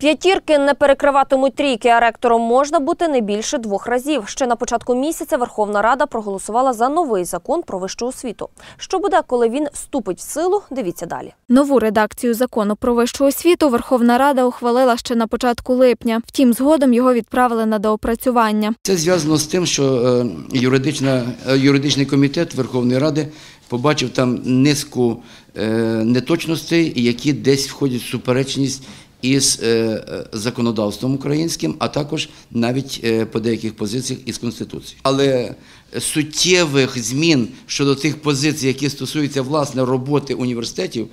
П'ятірки не перекриватимуть трійки, а ректором можна бути не більше двох разів. Ще на початку місяця Верховна Рада проголосувала за новий закон про вищу освіту. Що буде, коли він вступить в силу? Дивіться далі. Нову редакцію закону про вищу освіту Верховна Рада ухвалила ще на початку липня. Втім, згодом його відправили на доопрацювання. Це зв'язано з тим, що е, юридична, е, юридичний комітет Верховної Ради побачив там низку е, неточностей, які десь входять в суперечність із е, е, законодавством українським, а також навіть е, по деяких позиціях із Конституцією. Але суттєвих змін щодо тих позицій, які стосуються власне роботи університетів,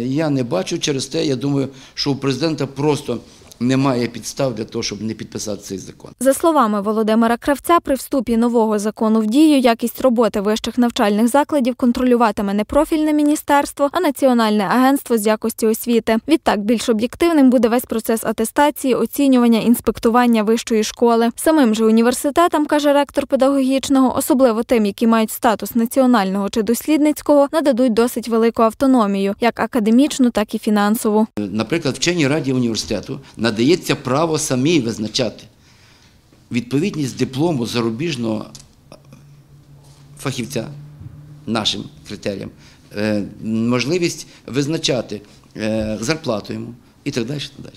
я не бачу. Через те, я думаю, що у президента просто немає підстав для того, щоб не підписати цей закон. За словами Володимира Кравця, при вступі нового закону в дію якість роботи вищих навчальних закладів контролюватиме не профільне міністерство, а Національне агентство з якості освіти. Відтак більш об'єктивним буде весь процес атестації, оцінювання, інспектування вищої школи. Самим же університетам, каже ректор педагогічного, особливо тим, які мають статус національного чи дослідницького, нададуть досить велику автономію, як академічну, так і фінансову. Наприклад, вченій раді університету надається право самій визначати відповідність диплому зарубіжного фахівця нашим критеріям, е, можливість визначати е, зарплату йому і так далі. Так далі.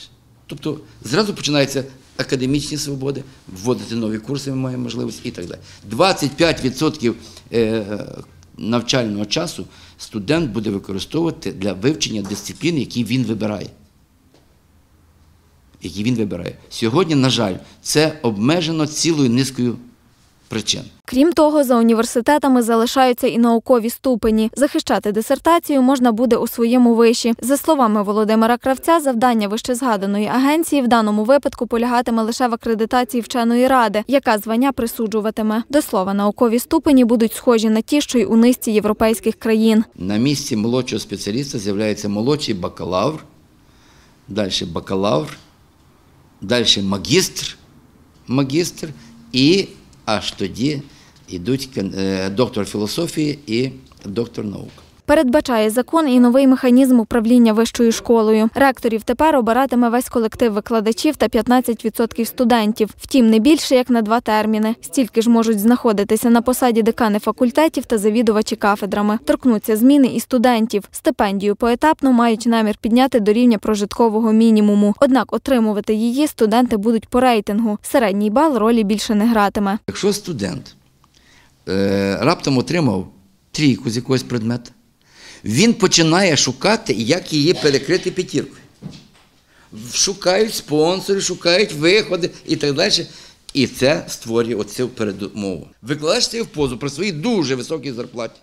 Тобто зразу починаються академічні свободи, вводити нові курси ми маємо можливість і так далі. 25% е, навчального часу студент буде використовувати для вивчення дисциплін, які він вибирає які він вибирає. Сьогодні, на жаль, це обмежено цілою низкою причин. Крім того, за університетами залишаються і наукові ступені. Захищати дисертацію можна буде у своєму виші. За словами Володимира Кравця, завдання вищезгаданої агенції в даному випадку полягатиме лише в акредитації вченої ради, яка звання присуджуватиме. До слова, наукові ступені будуть схожі на ті, що й у низці європейських країн. На місці молодшого спеціаліста з'являється молодший бакалавр, далі бакалавр, далі магістр, магістр і аж тоді йдуть е, доктор філософії і доктор наук. Передбачає закон і новий механізм управління вищою школою. Ректорів тепер обиратиме весь колектив викладачів та 15% студентів. Втім, не більше як на два терміни. Стільки ж можуть знаходитися на посаді декани факультетів та завідувачі кафедрами. Торкнуться зміни і студентів. Стипендію поетапно мають намір підняти до рівня прожиткового мінімуму. Однак отримувати її студенти будуть по рейтингу. Середній бал ролі більше не гратиме. Якщо студент е, раптом отримав трійку з якогось предмету, він починає шукати, як її перекрити п'ятіркою. Шукають спонсори, шукають виходи і так далі. І це створює оцю передумову. Викладач стає в позу при своїй дуже високій зарплаті.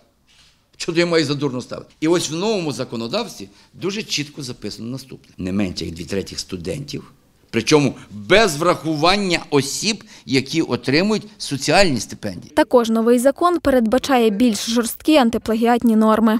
Що то я маю за дурно ставити? І ось в новому законодавстві дуже чітко записано наступне: не менше як дві третіх студентів, причому без врахування осіб, які отримують соціальні стипендії. Також новий закон передбачає більш жорсткі антиплагіатні норми.